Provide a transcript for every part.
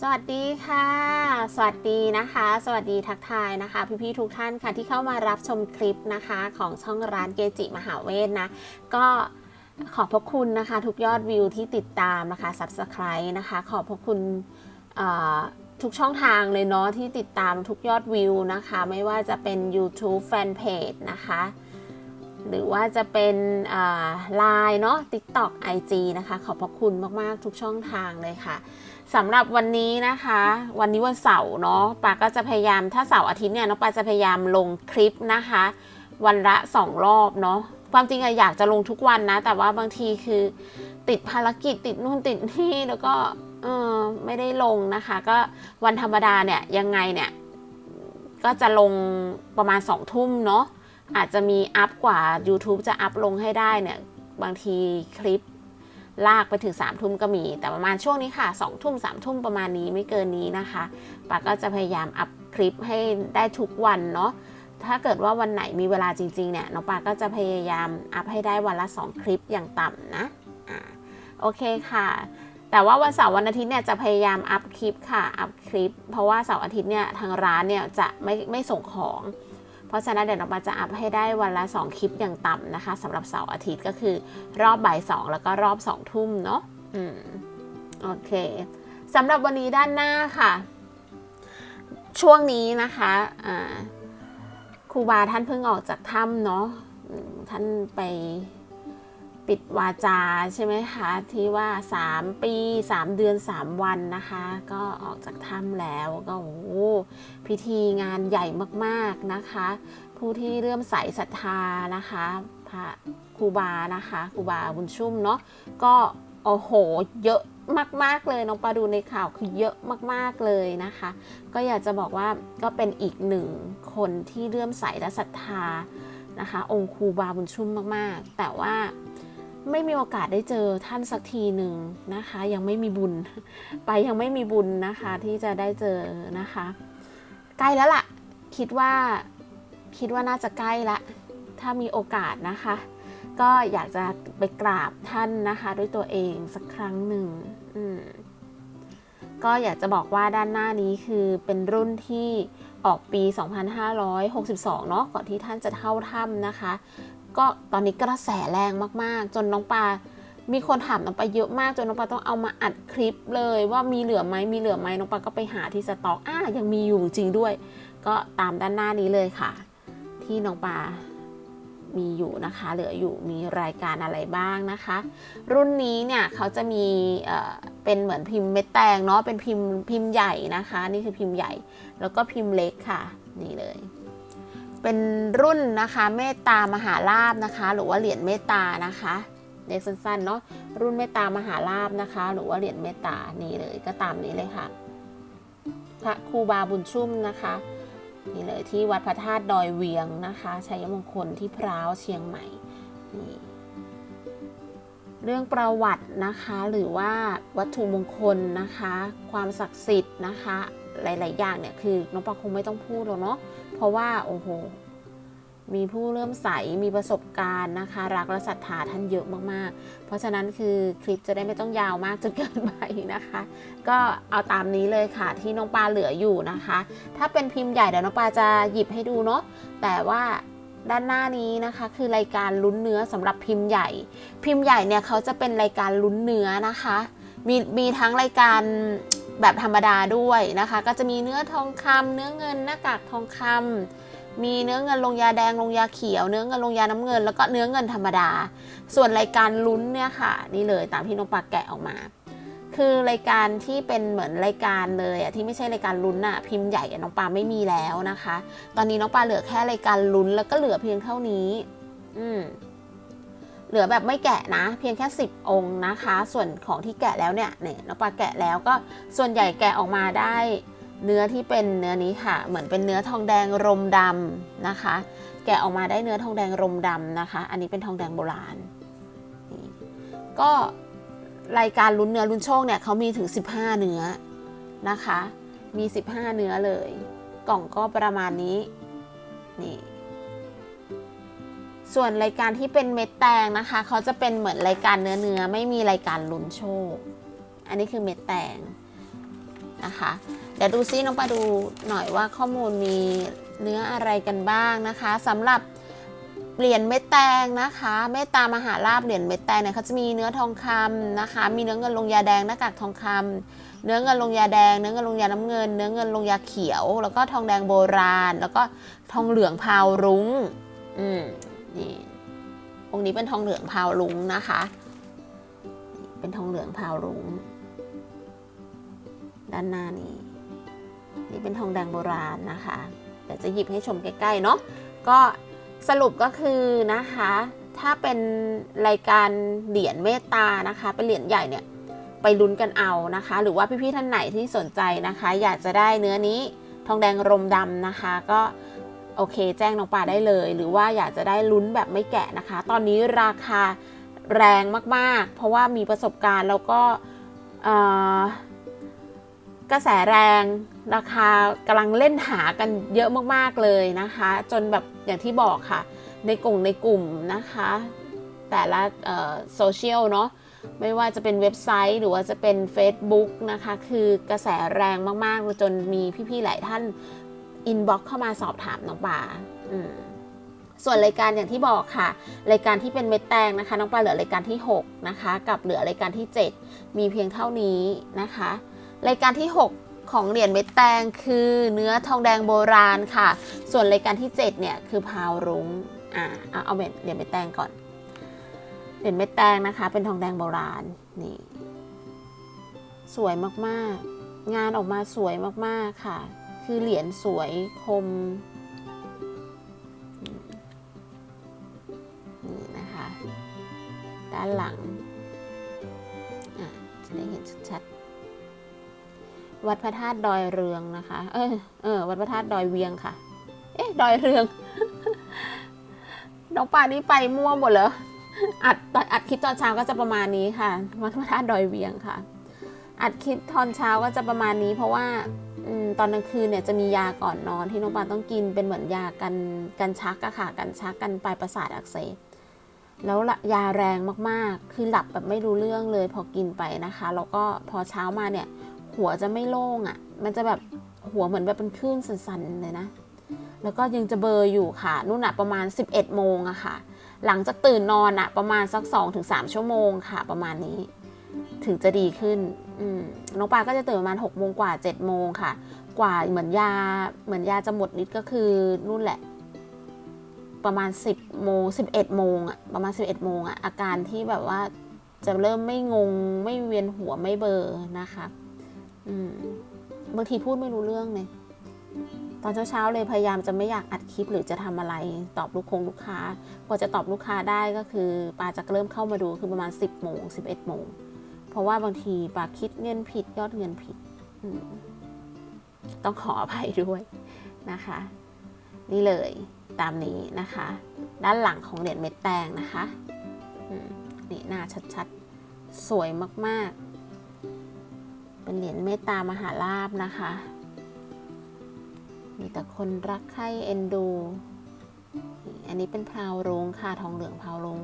สวัสดีค่ะ สวัสดีนะคะ สวัสดีทักทายนะคะ พี่ๆทุกท่านค่ะที่เข้ามารับชมคลิปนะคะของช่องร้านเกจิมหาเวทนะ ก็ขอบพระคุณนะคะ ทุกยอดวิวที่ติดตามนะคะ Subscribe นะคะ ขอบพระคุณทุกช่องทางเลยเนาะที่ติดตามทุกยอดวิวนะคะ ไม่ว่าจะเป็น YouTube Fanpage นะคะ หรือว่าจะเป็นไลน์เนาะ TikTok IG นะคะ ขอบพระคุณมากๆทุกช่องทางเลยค่ะ สำหรับวันนี้นะคะ วันนี้วันเสาร์เนาะปาก็จะพยายามถ้าเสาร์อาทิตย์เนี่ยน้องปาจะพยายามลงคลิปนะคะ วันละสองรอบเนาะความจริงอะอยากจะลงทุกวันนะ แต่ว่าบางทีคือติดภารกิจติดนู่นติดนี่แล้วก็เออไม่ได้ลงนะคะ ก็วันธรรมดาเนี่ยยังไงเนี่ย ก็จะลงประมาณสองทุ่มเนาะอาจจะมีอัพกว่า YouTube จะอัพลงให้ได้เนี่ย บางทีคลิป ลากไปถึง3ามทุ่มก็มี แต่ประมาณช่วงนี้ค่ะ2องทุ่มสามทุ่มประมาณนี้ไม่เกินนี้นะคะปาก็จะพยายามอัพคลิปให้ได้ทุกวันเนาะถ้าเกิดว่าวันไหนมีเวลาจริงๆเนี่ยน้องปาก็จะพยายามอัพให้ได้วันละ 2 คลิปอย่างต่ำนะอ่าโอเคค่ะ แต่ว่าวันเสาร์วันอาทิตย์เนี่ยจะพยายามอัพคลิปค่ะอัพคลิป เพราะว่าเสาร์อาทิตย์เนี่ยทางร้านเนี่ยจะไม่ไม่ส่งของ เพราะฉะนั้นเดี๋ยวเราจะอัพให้ได้วันละ 2 คลิปอย่างต่ำนะคะสำหรับเสาร์อาทิตย์ก็คือรอบบ่ายสองแล้วก็รอบสองทุ่มเนาะอืมโอเคสำหรับวันนี้ด้านหน้าค่ะ ช่วงนี้นะคะอ่าครูบาท่านเพิ่งออกจากถ้ำเนาะท่านไป ปิดวาจาใช่ไหมคะที่ว่า 3 ปี 3 เดือน 3 วันนะคะ ก็ออกจากถ้ำแล้วก็โอ้พิธีงานใหญ่มากๆนะคะ ผู้ที่เรื่อมใสศรัทธานะคะพระครูบานะคะครูบาบุญชุ่มเนาะก็โอ้โหเยอะมาก ๆ เลยน้องปาดูในข่าวคือเยอะมาก ๆ เลยนะคะ ก็อยากจะบอกว่าก็เป็นอีกหนึ่งคนที่เรื่อมใสและศรัทธานะคะ องค์ครูบาบุญชุ่มมาก ๆ แต่ว่า ไม่มีโอกาสได้เจอท่านสักทีหนึ่งนะคะ ยังไม่มีบุญ ไปยังไม่มีบุญนะคะที่จะได้เจอนะคะ ใกล้แล้วล่ะ คิดว่าคิดว่าน่าจะใกล้ละถ้ามีโอกาสนะคะ ก็อยากจะไปกราบท่านนะคะ ด้วยตัวเองสักครั้งหนึ่งก็อยากจะบอกว่าด้านหน้านี้คือเป็นรุ่นที่ออกปี 2562 เนาะก่อนที่ท่านจะเข้าถ้ำนะคะ ก็ตอนนี้กระแสแรงมากๆ จนน้องปา มีคนถามน้องปาเยอะมากจนน้องปาต้องเอามาอัดคลิปเลยว่ามีเหลือไหมมีเหลือไหมน้องปาก็ไปหาที่สต็อกอะยังมีอยู่จริงด้วย ก็ตามด้านหน้านี้เลยค่ะ ที่น้องปามีอยู่นะคะ เหลืออยู่มีรายการอะไรบ้างนะคะ รุ่นนี้เนี่ยเขาจะมีเอ่อเป็นเหมือนพิมพ์เม็ดแตงเนาะเป็นพิมพ์พิมพ์ใหญ่นะคะ นี่คือพิมพ์ใหญ่ แล้วก็พิมพ์เล็กค่ะ นี่เลย เป็นรุ่นนะคะเมตตามหาลาบนะคะ หรือว่าเหรียญเมตตานะคะเรียกสั้นๆเนาะรุ่นเมตตามหาลาบนะคะ หรือว่าเหรียญเมตตานี่เลยก็ตามนี้เลยค่ะพระครูบาบุญชุ่มนะคะนี่เลยที่วัดพระธาตุดอยเวียงนะคะชัยมงคลที่พร้าวเชียงใหม่นี่เรื่องประวัตินะคะหรือว่าวัตถุมงคลนะคะ ความศักดิ์สิทธิ์นะคะ หลาย ๆ อย่างเนี่ยคือน้องปาคงไม่ต้องพูดหรอกเนาะ เพราะว่าโอ้โห มีผู้เริ่มใส มีประสบการณ์นะคะ รักและศรัทธาท่านเยอะมากๆ เพราะฉะนั้นคือคลิปจะได้ไม่ต้องยาวมากจนเกินไปนะคะ ก็เอาตามนี้เลยค่ะที่น้องปลาเหลืออยู่นะคะ ถ้าเป็นพิมพ์ใหญ่เดี๋ยวน้องปลาจะหยิบให้ดูเนาะ แต่ว่าด้านหน้านี้นะคะ คือรายการลุ้นเนื้อสำหรับพิมพ์ใหญ่ พิมพ์ใหญ่เนี่ยเขาจะเป็นรายการลุ้นเนื้อนะคะ มีมีทั้งรายการ แบบธรรมดาด้วยนะคะ ก็จะมีเนื้อทองคำเนื้อเงินหน้ากากทองคำมีเนื้อเงินลงยาแดงลงยาเขียว เนื้อเงินลงยาน้ำเงิน แล้วก็เนื้อเงินธรรมดา ส่วนรายการลุ้นเนี่ยค่ะ นี่เลยตามที่น้องปากแกะออกมา คือรายการที่เป็นเหมือนรายการเลยอะที่ไม่ใช่รายการลุ้นอะพิมพ์ใหญ่น้องปาไม่มีแล้วนะคะ ตอนนี้น้องปาเหลือแค่รายการลุ้นแล้วก็เหลือเพียงเท่านี้ อืม เหลือแบบไม่แกะนะ เพียงแค่ 10 องค์นะคะ ส่วนของที่แกะแล้วเนี่ยเนี่ยน้องปลาแกะแล้วก็ส่วนใหญ่แกะออกมาได้เนื้อที่เป็นเนื้อนี้ค่ะ เหมือนเป็นเนื้อทองแดงรมดำนะคะ แกะออกมาได้เนื้อทองแดงรมดำนะคะ อันนี้เป็นทองแดงโบราณนี่ก็รายการลุ้นเนื้อลุ้นโชคเนี่ยเขามีถึง 15 เนื้อนะคะ มี 15 เนื้อเลย กล่องก็ประมาณนี้นี่ ส่วนรายการที่เป็นเม็ดแตงนะคะ เขาจะเป็นเหมือนรายการเนื้อเนื้อไม่มีรายการลุ้นโชค อันนี้คือเม็ดแตงนะคะเดี๋ยวดูซิน้องปาดูหน่อยว่าข้อมูลมีเนื้ออะไรกันบ้างนะคะสำหรับเหรียญเม็ดแตงนะคะเมตตามหาลาภเหรียญเม็ดแตงเนี่ยเขาจะมีเนื้อทองคำนะคะ มีเนื้อเงินลงยาแดงหน้ากากทองคำเนื้อเงินลงยาแดง เนื้อเงินลงยาน้ำเงิน เนื้อเงินลงยาเขียว แล้วก็ทองแดงโบราณ แล้วก็ทองเหลืองพาวรุ้งอืม นี่องค์นี้เป็นทองเหลืองพาวรุ้งนะคะ เป็นทองเหลืองพาวรุ้งด้านหน้านี้ นี่เป็นทองแดงโบราณนะคะเดี๋ยวจะหยิบให้ชมใกล้ๆเนาะก็สรุปก็คือนะคะ ถ้าเป็นรายการเหรียญเมตตานะคะ เป็นเหรียญใหญ่เนี่ยไปลุ้นกันเอานะคะ หรือว่าพี่ๆท่านไหนที่สนใจนะคะ อยากจะได้เนื้อนี้ทองแดงรมดำนะคะ ก็ โอเค แจ้งน้องปลาได้เลย หรือว่าอยากจะได้ลุ้นแบบไม่แกะนะคะ ตอนนี้ราคาแรงมากๆ เพราะว่ามีประสบการณ์แล้วก็กระแสแรงราคากำลังเล่นหากันเยอะมากๆเลยนะคะ จนแบบอย่างที่บอกค่ะ ในกลุ่มในกลุ่มนะคะ แต่ละโซเชียลเนาะไม่ว่าจะเป็นเว็บไซต์หรือว่าจะเป็น Facebook นะคะ คือกระแสแรงมากๆ จนมีพี่ๆ หลายท่าน อินบ็อกเข้ามาสอบถามน้องปลาส่วนรายการอย่างที่บอกค่ะ รายการที่เป็นเม็ดแตงนะคะ น้องปลาเหลือรายการที่ 6 นะคะ กับเหลือรายการที่ 7 มีเพียงเท่านี้นะคะ รายการที่ 6ของเหรียญเม็ดแตงคือเนื้อทองแดงโบราณค่ะ ส่วนรายการที่ 7 เนี่ย คือพาวรุง้ง อ่า เอาเอาเหรียญเม็ดแตงก่อน เหรียญเม็ดแตงนะคะ เป็นทองแดงโบราณ นี่ สวยมาก ๆ งานออกมาสวยมาก ๆ ค่ะ คือเหรียญสวยคมนี่นะคะ ด้านหลังจะได้เห็นชัดๆวัดพระธาตุดอยเรืองนะคะ เออเออวัดพระธาตุดอยเวียงค่ะ เอ๊ะดอยเรือง น้องปานี่ไปมั่วหมดเลยอัดอัดคลิปตอนเช้าก็จะประมาณนี้ค่ะวัดพระธาตุดอยเวียงค่ะ อัดคลิปตอนเช้าก็จะประมาณนี้เพราะว่า ตอนกลางคืนเนี่ยจะมียาก่อนนอนที่น้องปานต้องกินเป็นเหมือนยากันกันชักอะค่ะกันชักกันปลายประสาทอักเสบแล้วยาแรงมากๆ คือหลับแบบไม่รู้เรื่องเลยพอกินไปนะคะ แล้วก็พอเช้ามาเนี่ย หัวจะไม่โล่งอะ่ะ มันจะแบบหัวเหมือนแบบเป็นคลื่นสั่นๆเลยนะ แล้วก็ยังจะเบลออยู่ค่ะ นู่นอะประมาณ 11 โมงอะค่ะ หลังจากตื่นนอนอะประมาณสัก 2-3 ชั่วโมงค่ะ ประมาณนี้ ถึงจะดีขึ้นน้องปลาก็จะตื่นประมาณ6โมงกว่า7โมงค่ะ กว่าเหมือนยาเหมือนยาจะหมดฤทธิ์ก็คือนู่นแหละ ประมาณ 10โมง11โมงอะประมาณ 11โมงอะอาการที่แบบว่าจะเริ่มไม่งงไม่เวียนหัวไม่เบลอนะคะอืมบางทีพูดไม่รู้เรื่องเลยตอนเช้าๆเลยพยายามจะไม่อยากอัดคลิปหรือจะทำอะไรตอบลูกคงลูกค้ากว่าจะตอบลูกค้าได้ก็คือปาจะเริ่มเข้ามาดูคือประมาณ 10โมง11โมง ราะว่าบางทีปาคิดเงินผิดยอดเงินผิด ต้องขออภัยด้วยนะคะ นี่เลยตามนี้นะคะ ด้านหลังของเหรียญเม็ดแตงนะคะนี่หน้าชัดๆ สวยมากๆ เป็นเหรียญเมตตามหาลาบนะคะ มีแต่คนรักใคร่เอ็นดู อันนี้เป็นพราวรุ้งค่ะทองเหลืองพราวรุ้ง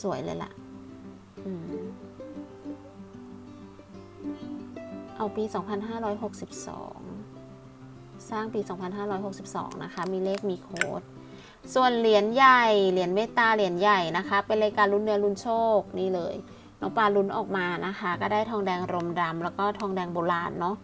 สวยเลยล่ะ อืม เอาปี 2562 สร้างปี 2562 นะคะ มีเลขมีโค้ด ส่วนเหรียญใหญ่ เหรียญเมตตา เหรียญใหญ่นะคะ เป็นรายการลุ้นเนื้อลุ้นโชค นี่เลย น้องปลาลุ้นออกมานะคะ ก็ได้ทองแดงรมดำแล้วก็ทองแดงโบราณเนาะ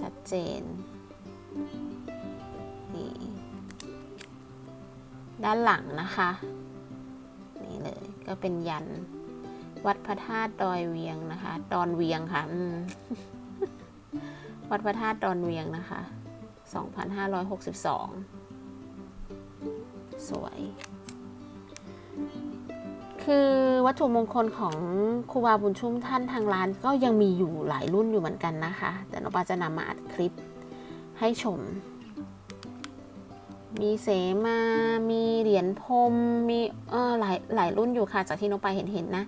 ชัดเจน นี่ ด้านหลังนะคะ นี่เลย ก็เป็นยัน วัดพระธาตุดอยเวียงนะคะ ดอนเวียงค่ะวัดพระธาตุดอนเวียงนะคะ 2562 สวย คือวัตถุมงคลของครูบาบุญชุ่มท่านทางร้านก็ยังมีอยู่หลายรุ่นอยู่เหมือนกันนะคะ แต่นปาจะนำมาอัดคลิปให้ชม มีเสมา มีเหรียญพรม มีเออหลายหลายรุ่นอยู่ค่ะ จากที่นปาเห็นเห็นนะ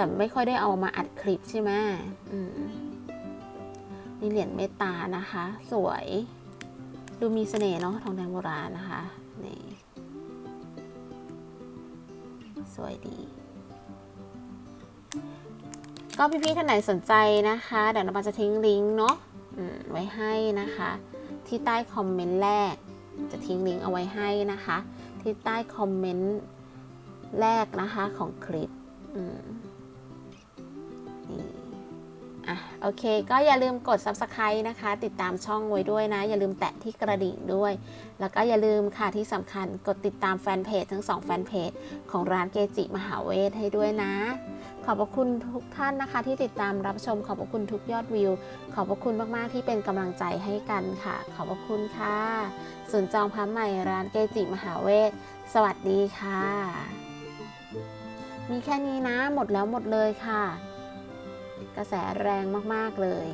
แต่ไม่ค่อยได้เอามาอัดคลิปใช่ไหมอืมนี่เหรียญเมตานะคะ สวย ดูมีเสน่ห์เนาะทองแดงโบราณนะคะนี่สวยดี ก็พี่ๆท่านไหนสนใจนะคะ เดี๋ยวน้องปาจะทิ้งลิงก์เนาะไว้ให้นะคะ ที่ใต้คอมเมนต์แรก จะทิ้งลิงก์เอาไว้ให้นะคะ ที่ใต้คอมเมนต์แรกนะคะของคลิป อืม นี่อะโอเค ก็อย่าลืมกด subscribe นะคะ ติดตามช่องไว้ด้วยนะ อย่าลืมแตะที่กระดิ่งด้วย แล้วก็อย่าลืมค่ะที่สำคัญกดติดตามแฟนเพจทั้งสองแฟนเพจของร้านเกจิมหาเวทให้ด้วยนะ ขอบพระคุณทุกท่านนะคะ ที่ติดตามรับชมขอบพระคุณทุกยอดวิว ขอบพระคุณมากๆที่เป็นกำลังใจให้กันค่ะ ขอบพระคุณค่ะส่วนจองพระใหม่ร้านเกจิมหาเวทสวัสดีค่ะ มีแค่นี้นะ หมดแล้วหมดเลยค่ะ กระแสแรงมาก ๆ เลย